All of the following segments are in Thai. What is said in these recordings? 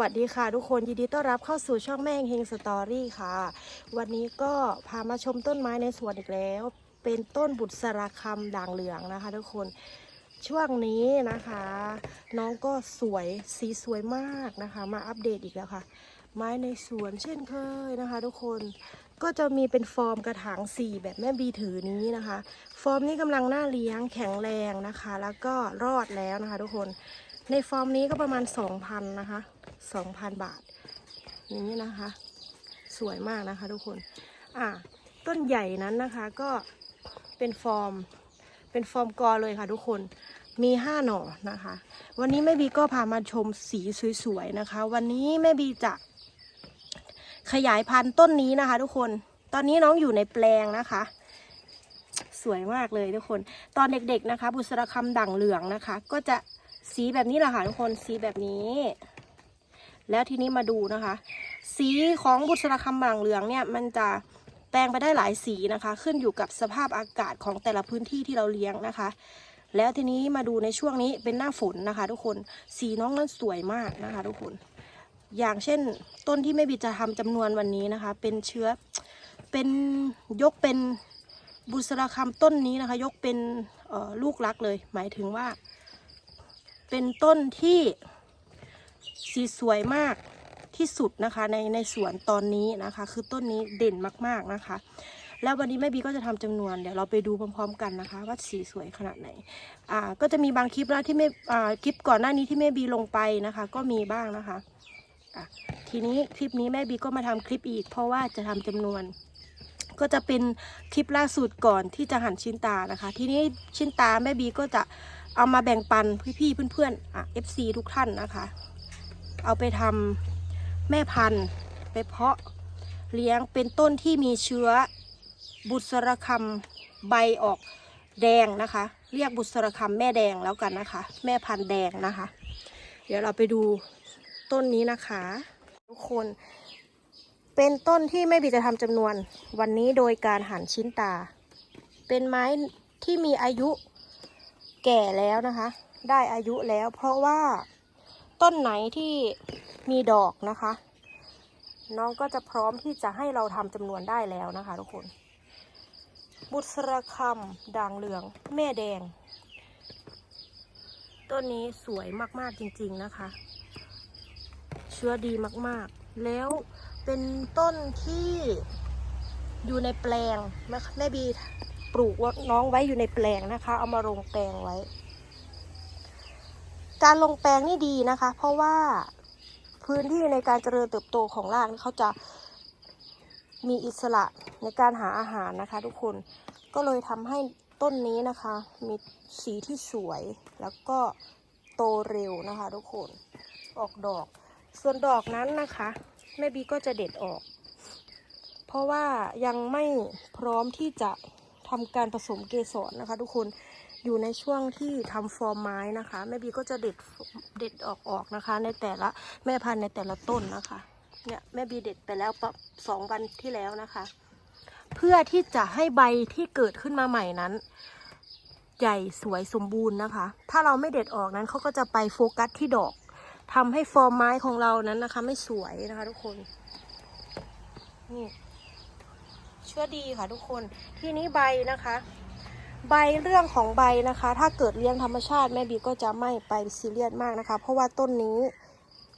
วัสดีค่ะทุกคนยินดีต้อนรับเข้าสู่ช่องแม่เฮงสตอรี่ค่ะ วันนี้ก็พามาชมต้นไม้ในสวนอีกแล้ว เป็นต้นบุษราคำด่างเหลืองนะคะ ทุกคนช่วงนี้นะคะ น้องก็สวยสีสวยมากนะคะ มาอัปเดตอีกแล้วค่ะ ไม้ในสวนเช่นเคยนะคะ ทุกคนก็จะมีเป็นฟอร์มกระถางสี่แบบแม่บีถือนี้นะคะ ฟอร์มนี้กำลังน่าเลี้ยงแข็งแรงนะคะ แล้วก็รอดแล้วนะคะ ทุกคน ในฟอร์มนี้ก็ประมาณ 2,000 นะคะ 2,000 บาทนี้นะคะ สวยมากนะคะทุกคน อะต้นใหญ่นั้นนะคะก็เป็นฟอร์ม เป็นฟอร์มกอเลยค่ะทุกคน มี 5 หน่อนะคะ วันนี้แม่บีก็พามาชมสีสวยๆนะคะ วันนี้แม่บีจะขยายพันธุ์ต้นนี้นะคะ ทุกคน ตอนนี้น้องอยู่ในแปลงนะคะสวยมากเลยทุกคน ตอนเด็กๆนะคะ บุษราคำด่างเหลืองนะคะ ก็จะ สีแบบนี้แหละค่ะทุกคนสีแบบนี้ แล้วทีนี้มาดูนะคะ สีของบุษราคำด่างเหลืองเนี่ยมันจะแปลงไปได้หลายสีนะคะ ขึ้นอยู่กับสภาพอากาศของแต่ละพื้นที่ที่เราเลี้ยงนะคะ แล้วทีนี้มาดูในช่วงนี้เป็นหน้าฝนนะคะ ทุกคนสีน้องนั้นสวยมากนะคะ ทุกคน อย่างเช่นต้นที่แม่บีจะทำจำนวนวันนี้นะคะ เป็นเชื้อเป็นยกเป็นบุษราคำต้นนี้นะคะ ยกเป็นลูกรักเลย หมายถึงว่า เป็นต้นที่สีสวยมากที่สุดนะคะในในสวนตอนนี้นะคะ คือต้นนี้เด่นมากๆนะคะ แล้ววันนี้แม่บีก็จะทำจำนวนเดี๋ยวเราไปดูพร้อมๆกันนะคะ ว่าสีสวยขนาดไหนอ่าก็จะมีบางคลิปแล้วที่แม่อ่าคลิปก่อนหน้านี้ที่แม่บีลงไปนะคะ ก็มีบ้างนะคะอะทีนี้คลิปนี้แม่บีก็มาทำคลิปอีก เพราะว่าจะทำจำนวน ก็จะเป็นคลิปล่าสุดก่อนที่จะหั่นชิ้นตานะคะ ทีนี้ชิ้นตาแม่บีก็จะ เอามาแบ่งปันพี่ๆเพื่อนๆอะ FC ทุกท่านนะคะ เอาไปทำแม่พันธุ์ไปเพาะเลี้ยงเป็นต้นที่มีเชื้อบุษรคำใบออกแดงนะคะ เรียกบุษรคำแม่แดงแล้วกันนะคะ แม่พันธุ์แดงนะคะ เดี๋ยวเราไปดูต้นนี้นะคะ ทุกคนเป็นต้นที่ไม่บีจะทำจำนวนวันนี้โดยการหั่นชิ้นตา เป็นไม้ที่มีอายุ แก่แล้วนะคะ ได้อายุแล้วเพราะว่าต้นไหนที่มีดอกนะคะ น้องก็จะพร้อมที่จะให้เราทำจำนวนได้แล้วนะคะ ทุกคน บุษรคำด่างเหลือง แม่แดง ต้นนี้สวยมากๆจริงๆนะคะ เชื้อดีมากๆ แล้วเป็นต้นที่อยู่ในแปลงแม่แม่บี ปลูกว่าน้องไว้อยู่ในแปลงนะคะ เอามาลงแปลงไว้ การลงแปลงนี่ดีนะคะ เพราะว่าพื้นที่ในการเจริญเติบโตของรากเขาจะมีอิสระในการหาอาหารนะคะทุกคนก็เลยทำให้ต้นนี้นะคะ มีสีที่สวยแล้วก็โตเร็วนะคะทุกคนออกดอก ส่วนดอกนั้นนะคะแม่บีก็จะเด็ดออก เพราะว่ายังไม่พร้อมที่จะ ทำการผสมเกสรนะคะ ทุกคนอยู่ในช่วงที่ทำฟอร์มไม้นะคะแม่บีก็จะเด็ดเด็ดออกออกนะคะ ในแต่ละแม่พันธุ์ในแต่ละต้นนะคะเนี่ยแม่บีเด็ดไปแล้วประสองวันที่แล้วนะคะ เพื่อที่จะให้ใบที่เกิดขึ้นมาใหม่นั้น ใหญ่สวยสมบูรณ์นะคะ ถ้าเราไม่เด็ดออกนั้นเขาก็จะไปโฟกัสที่ดอกทำให้ฟอร์มไม้ของเรานั้นนะคะ ไม่สวยนะคะ ทุกคนนี่ ชื่อดีค่ะทุกคน ทีนี้ใบนะคะ ใบเรื่องของใบนะคะ ถ้าเกิดเลี้ยงธรรมชาติแม่บีก็จะไม่ไปซีเรียสมากนะคะ เพราะว่าต้นนี้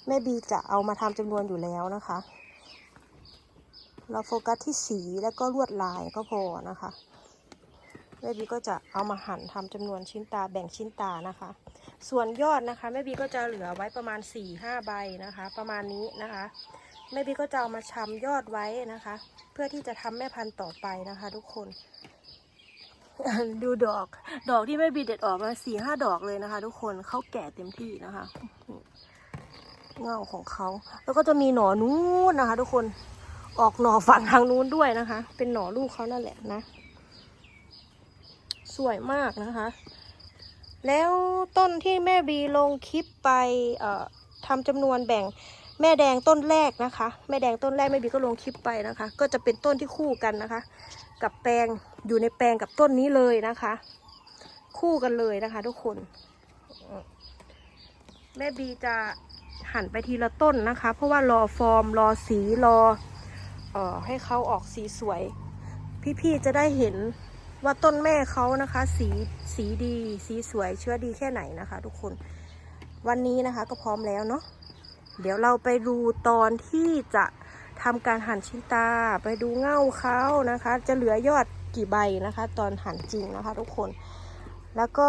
แม่บีจะเอามาทำจำนวนอยู่แล้วนะคะ เราโฟกัสที่สีแล้วก็ลวดลายก็พอนะคะแม่บีก็จะเอามาหั่นทำจำนวนชิ้นตาแบ่งชิ้นตานะคะ ส่วนยอดนะคะแม่บีก็จะเหลือไว้ประมาณ4ี่ห้าใบนะคะ ประมาณนี้นะคะ แม่บีก็จะเอามาชำยอดไว้นะคะ เพื่อที่จะทำแม่พันธุ์ต่อไปนะคะ ทุกคน ดูดอก ดอกที่แม่บีเด็ดออกมาสี่ห้าดอกเลยนะคะ ทุกคนเขาแก่เต็มที่นะคะ เงาของเขา แล้วก็จะมีหน่อนู้นนะคะ ทุกคนออกหน่อฝั่งทางนู้นด้วยนะคะ เป็นหน่อลูกเขานั่นแหละนะ สวยมากนะคะ แล้วต้นที่แม่บีลงคลิปไปทำจำนวนแบ่ง แม่แดงต้นแรกนะคะ แม่แดงต้นแรกแม่บีก็ลงคลิปไปนะคะ ก็จะเป็นต้นที่คู่กันนะคะ กับแปลงอยู่ในแปลงกับต้นนี้เลยนะคะ คู่กันเลยนะคะ ทุกคน แม่บีจะหั่นไปทีละต้นนะคะ เพราะว่ารอฟอร์มรอสีรอเอ่อให้เขาออกสีสวย พี่ๆจะได้เห็นว่าต้นแม่เขานะคะ สีสีดี สีสวยเชื้อดีแค่ไหนนะคะ ทุกคนวันนี้นะคะก็พร้อมแล้วเนาะ เดี๋ยวเราไปดูตอนที่จะทำการหั่นชิ้นตา ไปดูเง่าเขานะคะ จะเหลือยอดกี่ใบนะคะ ตอนหั่นจริงนะคะ ทุกคน แล้วก็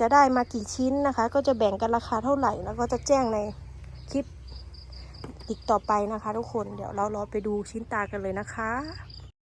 จะได้มากี่ชิ้นนะคะ ก็จะแบ่งกันราคาเท่าไหร่ แล้วก็จะแจ้งในคลิปอีกต่อไปนะคะ ทุกคน เดี๋ยวเรารอไปดูชิ้นตากันเลยนะคะ